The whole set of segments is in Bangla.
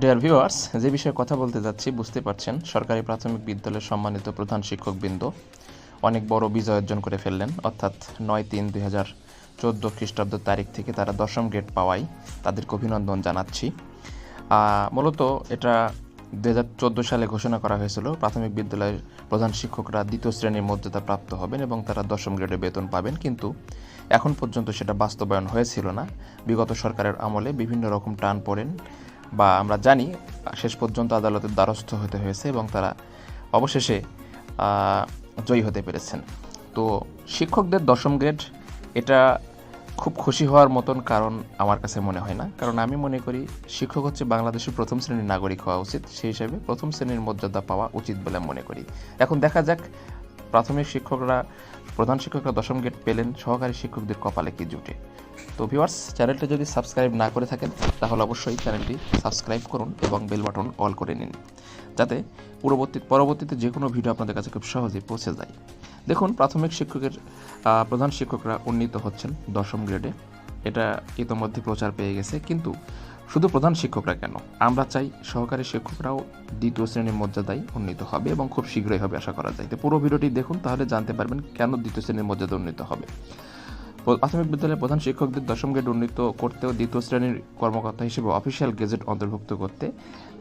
ডিয়ার ভিউয়ার্স যে বিষয়ে কথা বলতে যাচ্ছি, বুঝতে পারছেন, সরকারি প্রাথমিক বিদ্যালয়ের সম্মানিত প্রধান শিক্ষকবৃন্দ অনেক বড় বিজয় অর্জন করে ফেললেন। অর্থাৎ নয় তিন দুই হাজার চোদ্দ খ্রিস্টাব্দ তারিখ থেকে তারা দশম গ্রেড পাওয়ায় তাদেরকে অভিনন্দন জানাচ্ছি। মূলত এটা দু হাজার চোদ্দ সালে ঘোষণা করা হয়েছিল, প্রাথমিক বিদ্যালয়ের প্রধান শিক্ষকরা দ্বিতীয় শ্রেণির মর্যাদা প্রাপ্ত হবেন এবং তারা দশম গ্রেডে বেতন পাবেন। কিন্তু এখন পর্যন্ত সেটা বাস্তবায়ন হয়েছিল না। বিগত সরকারের আমলে বিভিন্ন রকম টান পড়েন। বা আমরা জানি শেষ পর্যন্ত আদালতের দ্বারস্থ হতে হয়েছে এবং তারা অবশেষে জয়ী হতে পেরেছেন। তো শিক্ষকদের দশম গ্রেড, এটা খুব খুশি হওয়ার মতন কারণ আমার কাছে মনে হয় না। কারণ আমি মনে করি, শিক্ষক হচ্ছে বাংলাদেশের প্রথম শ্রেণির নাগরিক হওয়া উচিত। সেই হিসাবে প্রথম শ্রেণির মর্যাদা পাওয়া উচিত বলে মনে করি। এখন দেখা যাক প্রাথমিক শিক্ষকরা, প্রধান শিক্ষকরা দশম গ্রেড পেলেন, সহকারী শিক্ষকদের কপালে কি জুটে? তো ভিউয়ার্স চ্যানেলটি যদি সাবস্ক্রাইব না করে থাকেন, তাহলে অবশ্যই চ্যানেলটি সাবস্ক্রাইব করুন এবং বেল বাটন অল করে নিন। যাতে পূর্ববর্তী পরবর্তীতে যে কোনো ভিডিও আপনাদের কাছে খুব সহজেই পৌঁছে যায়। দেখুন, প্রাথমিক শিক্ষকের প্রধান শিক্ষকরা উন্নীত হচ্ছেন দশম গ্রেডে এটা ইতোমধ্যে প্রচার পেয়ে গেছে। কিন্তু শুধু প্রধান শিক্ষকরা কেন? আমরা চাই সহকারী শিক্ষকরাও দ্বিতীয় শ্রেণির মর্যাদায় উন্নীত হবে এবং খুব শীঘ্রই হবে আশা করা যায়। তো পুরো ভিডিওটি দেখুন, তাহলে জানতে পারবেন কেন দ্বিতীয় শ্রেণির মর্যাদা উন্নীত হবে। প্রাথমিক বিদ্যালয়ের প্রধান শিক্ষকদের দশম গ্রেড উন্নীত করতেও দ্বিতীয় শ্রেণির কর্মকর্তা হিসেবে অফিসিয়াল গেজেট অন্তর্ভুক্ত করতে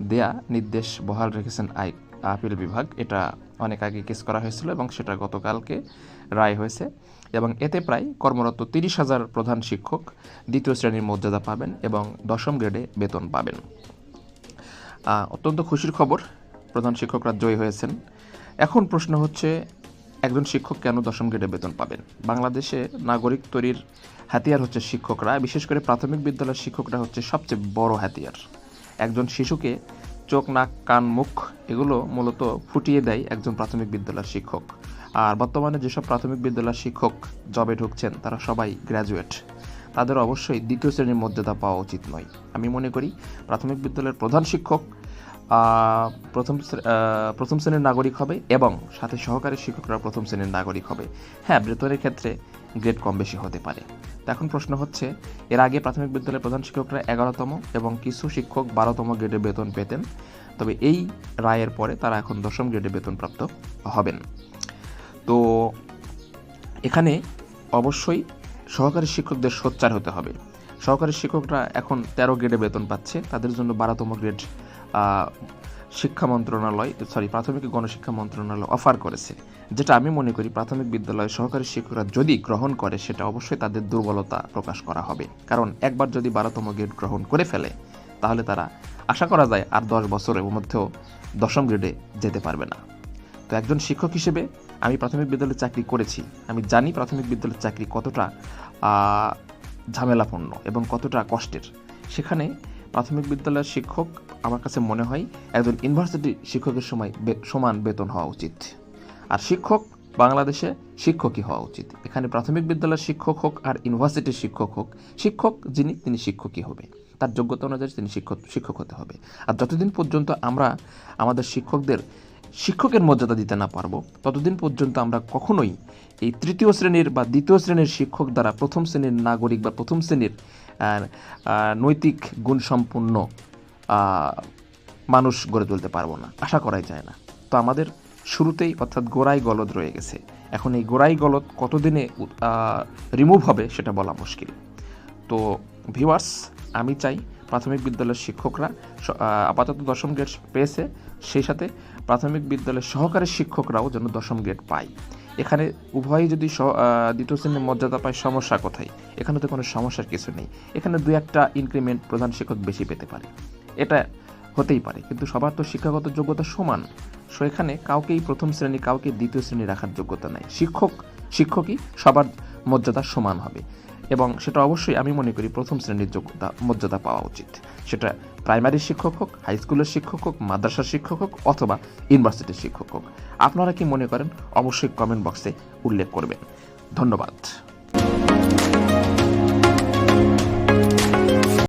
দেয়া নির্দেশ বহাল রেখেছেন আই আপিল বিভাগ। এটা অনেক আগে কেস করা হয়েছিল এবং সেটা গতকালকে রায় হয়েছে। এবং এতে প্রায় কর্মরত তিরিশ হাজার প্রধান শিক্ষক দ্বিতীয় শ্রেণির মর্যাদা পাবেন এবং দশম গ্রেডে বেতন পাবেন। অত্যন্ত খুশির খবর, প্রধান শিক্ষকরা জয়ী হয়েছেন। এখন প্রশ্ন হচ্ছে, একজন শিক্ষক কেন দশম গ্রেডে বেতন পাবেন? বাংলাদেশে নাগরিক তৈরির হাতিয়ার হচ্ছে শিক্ষকরা, বিশেষ করে প্রাথমিক বিদ্যালয়ের শিক্ষকরা হচ্ছে সবচেয়ে বড় হাতিয়ার। একজন শিশুকে চোখ, নাক, কান, মুখ এগুলো মূলত ফুটিয়ে দেয় একজন প্রাথমিক বিদ্যালয়ের শিক্ষক। আর বর্তমানে যেসব প্রাথমিক বিদ্যালয়ের শিক্ষক জবে ঢুকছেন, তারা সবাই গ্র্যাজুয়েট তাদের অবশ্যই দ্বিতীয় শ্রেণির মর্যাদা পাওয়া উচিত নয়। আমি মনে করি প্রাথমিক বিদ্যালয়ের প্রধান শিক্ষক প্রথম প্রথম শ্রেণির নাগরিক হবে এবং সাথে সহকারী শিক্ষকরা প্রথম শ্রেণির নাগরিক হবে। হ্যাঁ বেতনের ক্ষেত্রে গ্রেড কম বেশি হতে পারে। এখন প্রশ্ন হচ্ছে, এর আগে প্রাথমিক বিদ্যালয়ের প্রধান শিক্ষকরা এগারোতম এবং কিছু শিক্ষক বারোতম গ্রেডে বেতন পেতেন। তবে এই রায়ের পরে তারা এখন দশম গ্রেডে বেতনপ্রাপ্ত হবেন। তো এখানে অবশ্যই সহকারী শিক্ষকদের সোচ্চার হতে হবে। সহকারী শিক্ষকরা এখন তেরো গ্রেডে বেতন পাচ্ছে, তাদের জন্য বারোতম গ্রেড শিক্ষা মন্ত্রণালয় সরি প্রাথমিক গণশিক্ষা মন্ত্রণালয় অফার করেছে, যেটা আমি মনে করি প্রাথমিক বিদ্যালয়ে সহকারী শিক্ষকরা যদি গ্রহণ করে, সেটা অবশ্যই তাদের দুর্বলতা প্রকাশ করা হবে। কারণ একবার যদি বারোতম গ্রেড গ্রহণ করে ফেলে, তাহলে তারা, আশা করা যায় আর দশ বছরের মধ্যেও দশম গ্রেডে যেতে পারবে না। তো একজন শিক্ষক হিসেবে আমি প্রাথমিক বিদ্যালয়ে চাকরি করেছি। আমি জানি প্রাথমিক বিদ্যালয়ের চাকরি কতটা ঝামেলাপূর্ণ এবং কতটা কষ্টের। সেখানে প্রাথমিক বিদ্যালয়ের শিক্ষক আমার কাছে মনে হয় একজন ইউনিভার্সিটি শিক্ষকের সময় সমান বেতন হওয়া উচিত। আর শিক্ষক বাংলাদেশে শিক্ষকই হওয়া উচিত। এখানে প্রাথমিক বিদ্যালয়ের শিক্ষক হোক আর ইউনিভার্সিটির শিক্ষক হোক, শিক্ষক যিনি, তিনি শিক্ষকই হবে। তার যোগ্যতা অনুযায়ী তিনি শিক্ষক শিক্ষক হতে হবে। আর যতদিন পর্যন্ত আমরা আমাদের শিক্ষকদের শিক্ষকের মর্যাদা দিতে না পারব, ততদিন পর্যন্ত আমরা কখনোই এই তৃতীয় শ্রেণির বা দ্বিতীয় শ্রেণির শিক্ষক দ্বারা প্রথম শ্রেণির নাগরিক বা প্রথম শ্রেণির নৈতিক গুণসম্পন্ন মানুষ গড়ে তুলতে পারব না। আশা করাই যায় না। তো আমাদের শুরুতেই অর্থাৎ গোড়াই গলদ রয়ে গেছে। এখন এই গোড়াই গলদ কতদিনে রিমুভ হবে সেটা বলা মুশকিল। তো ভিউয়ার্স আমি চাই প্রাথমিক বিদ্যালয়ের শিক্ষকরা আপাতত দশম গ্রেড পেয়েছে। সেই সাথে প্রাথমিক বিদ্যালয়ের সহকারী শিক্ষকরাও যেন দশম গ্রেড পায়। এখানে উভয়ই যদি দ্বিতীয় শ্রেণির মর্যাদা পায়, সমস্যা কোথায়? এখানে তো কোনো সমস্যার কিছু নেই। এখানে দু একটা ইনক্রিমেন্ট প্রধান শিক্ষক বেশি পেতে পারে। এটা হতেই পারে, কিন্তু সবার তো শিক্ষাগত যোগ্যতা সমান। সো এখানে কাউকেই প্রথম শ্রেণি, কাউকে দ্বিতীয় শ্রেণি রাখার যোগ্যতা নাই। শিক্ষক, শিক্ষকই সবার মর্যাদা সমান হবে। এবং সেটা অবশ্যই আমি মনে করি প্রথম শ্রেণির যোগ্যতা, মর্যাদা পাওয়া উচিত। সেটা প্রাইমারি শিক্ষক হোক, হাই স্কুলের শিক্ষক হোক, মাদ্রাসার শিক্ষক হোক, অথবা ইউনিভার্সিটির শিক্ষক হোক। আপনারা কি মনে করেন? অবশ্যই কমেন্ট বক্সে উল্লেখ করবেন। ধন্যবাদ।